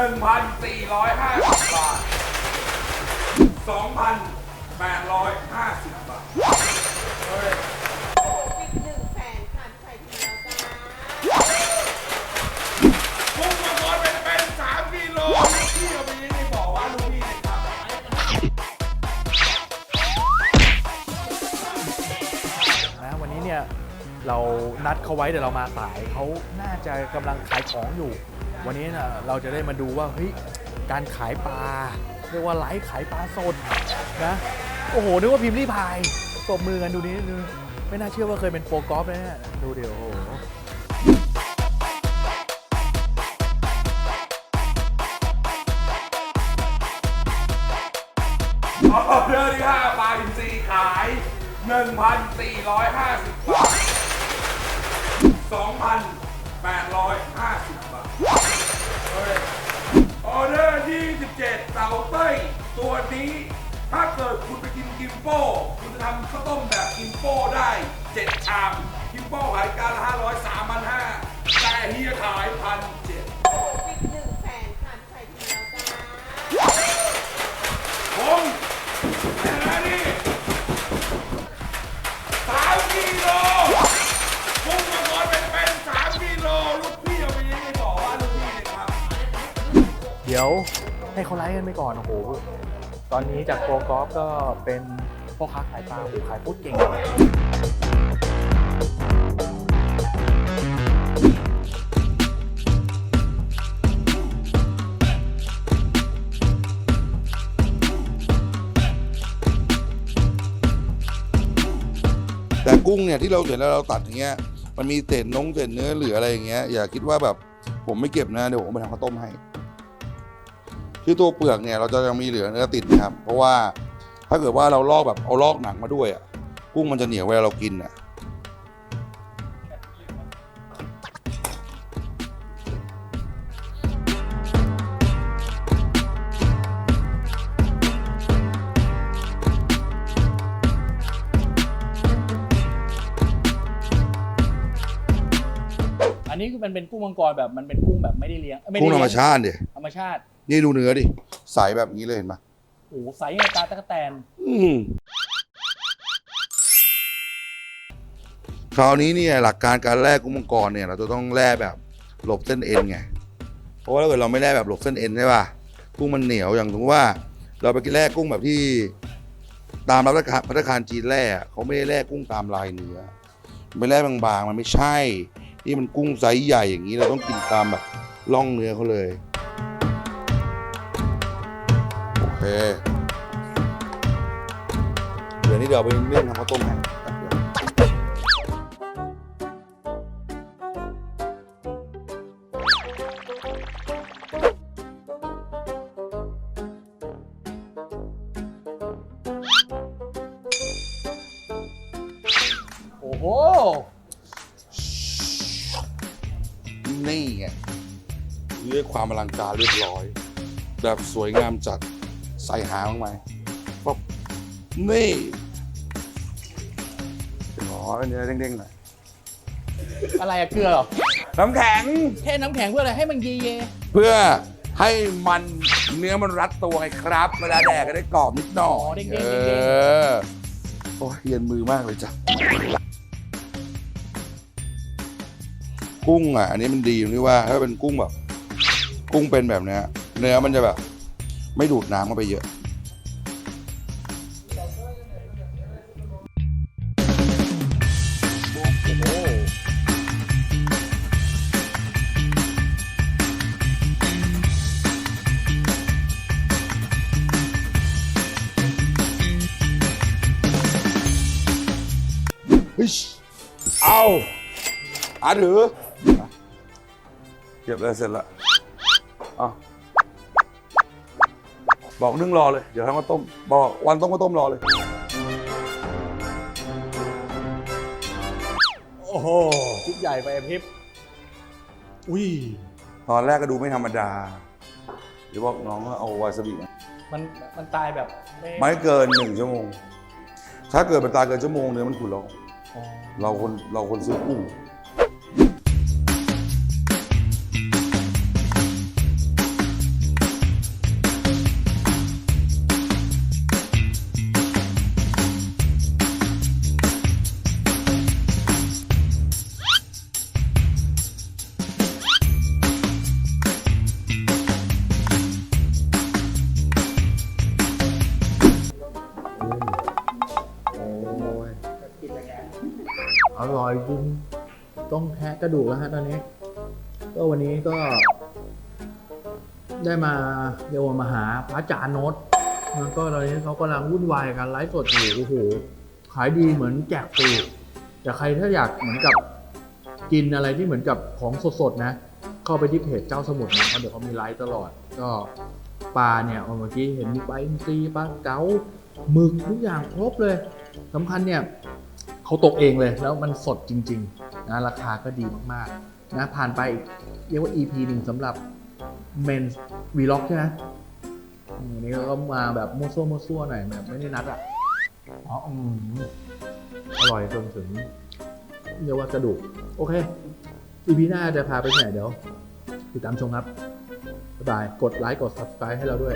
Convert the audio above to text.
1,450 บาท 2,850 บาท เฮ้ย อีกหนึ่งแสนผ่านใส่ทีแล้วจ้ากุ้งมังกรเป็นเป็น3กิโลพี่เอาไปยังไงบอกว่าลูกพี่นะครับนะวันนี้เนี่ยเรานัดเขาไว้แต่เรามาสายเขาน่าจะกำลังขายของอยู่ วันนี้นะเราจะได้มาดูว่าเฮ้ยการขายปลาเรียกว่าไลฟ์ขายปลาสดนะโอ้โหนึกว่าพิมพ์รีพายตบมือกันดูนี้ดูไม่น่าเชื่อว่าเคยเป็นโปรกอล์ฟนี่ยดูเดี๋ยวโอ้โหออเดอร์ที่5ปลาอินทรีขาย 1,450 บาท ที่17เต่าเต้ยตัวนี้ถ้าเกิดคุณไปกินกิมโป้ คุณจะทำข้าวต้มแบบกิมโป้ได้7ชาม กิมโป้ขายจานละ500 3,500แต่เฮียขายพันเจ็ดอีกหนึ่งแสนผ่านใส่ทีแล้วจ้าผมแค่นั้นนี่สามกิโลกุ้งมังกรเป็นเป็นสามกิโลลูกพี่เอาไปยังไงบอกว่าลูกพี่นะครับ เดี๋ยว ให้เขาไลฟ์กันไปก่อนโอ้โหตอนนี้จากโปรกอล์ฟก็เป็นพ่อค้าขายปลาโอ้โหขายพูดเก่งเลยแต่กุ้งเนี่ยที่เราเห็นแล้วเราตัดอย่างเงี้ยมันมีเศษนงเศษเนื้อเหลืออะไรอย่างเงี้ยอย่าคิดว่าแบบผมไม่เก็บนะเดี๋ยวผมไปทำข้าวต้มให้ คือตัวเปลือกเนี่ยเราจะยังมีเหลือเนื้อติดนะครับ เพราะว่าถ้าเกิดว่าเราลอกแบบเอาลอกหนังมาด้วยอะกุ้งมันจะเหนียวเวลาเรากินอะอันนี้คือมันเป็นกุ้งมังกรแบบมันเป็นกุ้งแบบไม่ได้เลี้ยงเอ้ยไม่ได้กุ้งธรรมเลี้ยชาติดิธรรมชาติ นี่ดูเนื้อดิใสแบบนี้เลยเห็นปะโอ้โหใสในตาตะกแตนอืมคราวนี้เนี่ยหลักการการแล่กุ้งมังกรเนี่ย เราจะต้องแล่แบบหลบเส้นเอ็นไง เพราะว่าถ้าเกิดเราไม่แล่แบบหลบเส้นเอ็นใช่ป่ะกุ้งมันเหนียวอย่างสมมติว่า เราไปกินแล่กุ้งแบบที่ ตามรับประทานพัตตาคารจีนแล่อะเขาไม่ได้แล่กุ้งตามลายเนื้อไม่แล่บางๆ มันไม่ใช่ที่มันกุ้งไซส์ใหญ่อย่างนี้เราต้องกินตามแบบล่องเนื้อเขาเลย เคเดี๋ยวนี้เดี๋ยวเอาไปนึ่งทำข้าวต้มให้แป๊บเดียวโอ้โห นี่ไงเรียกความอลังการเรียบร้อย แบบสวยงามจัด ใส่หางลงไปป๊บนี่อ๋อเนื้อเด้งๆหน่อยอะไรอะเกลือเหรอน้ำแข็ง เทน้ำแข็งเพื่ออะไรให้มันเยเยเพื่อให้มันเนื้อมันรัดตัวไงครับ เวลาแดกก็ได้กรอบนิดหน่ออ๋อยเด้งๆเอเด้งอโอ้ยเย็นมือมากเลยจ้ะกุ้งอะ อันนี้มันดีตรงที่ว่าถ้าเป็นกุ้งแบบ กุ้งเป็นแบบเนี้ยเนื้อมันจะแบบ ไม่ดูดน้ำเข้าไปเยอะโอ้โหเฮ้อาอาถือเก็บแล้วเสร็จละเอา บอกนึ่งรอเลย เดี๋ยวทำข้าวต้ม บอกวันต้มข้าวต้มรอเลย โอ้โหชุดใหญ่ไปอะพิบอุ้ย ตอนแรกก็ดูไม่ธรรมดา เดี๋ยวบอกน้องว่าเอาวาซาบิมามันมันตายแบบไม่ไม่เกินหนึ่งชั่วโมง ถ้าเกิดเป็นตายเกินชั่วโมงเนื้อมันขุ่นแล้ว อ๋อเราคนเราคนซื้อกุ้ง ร่อยจริงต้องแทะกระดูกแล้วฮะตอนนี้ ก็วันนี้ก็ ได้มาเรียกว่ามาหาพระจารย์โนตแล้วก็ตอนนี้เขากำลังวุ่นวายกับการไลฟ์สดอยู่โอ้โหขายดีเหมือนแจกฟรีแต่ใครถ้าอยากเหมือนกับกินอะไรที่เหมือนกับของสดๆนะ เข้าไปที่เพจเจ้าสมุทรนะเดี๋ยวเขามีไลฟ์ตลอด ก็ปลาเนี่ยเอาเมื่อกี้เห็นมีปลาอินทรีปลาเก๋าหมึกทุกอย่างครบเลยสำคัญเนี่ย เขาตกเองเลย แล้วมันสดจริงๆนะราคาก็ดีมากๆนะผ่านไปเรียกว่า EP หนึ่งสำหรับเมนวีล็อกใช่ไหมอืมวันนี้ก็มาแบบมั่วซั่วมั่วซั่วหน่อยแบบไม่ได้นัดอะอ๋ออืมอร่อยจนถึงเรียกว่ากระดูก โอเคอีพีหน้าจะพาไปที่ไหนเดี๋ยว ติดตามชมครับ บ๊ายบาย กดไลค์ กด subscribe ให้เราด้วย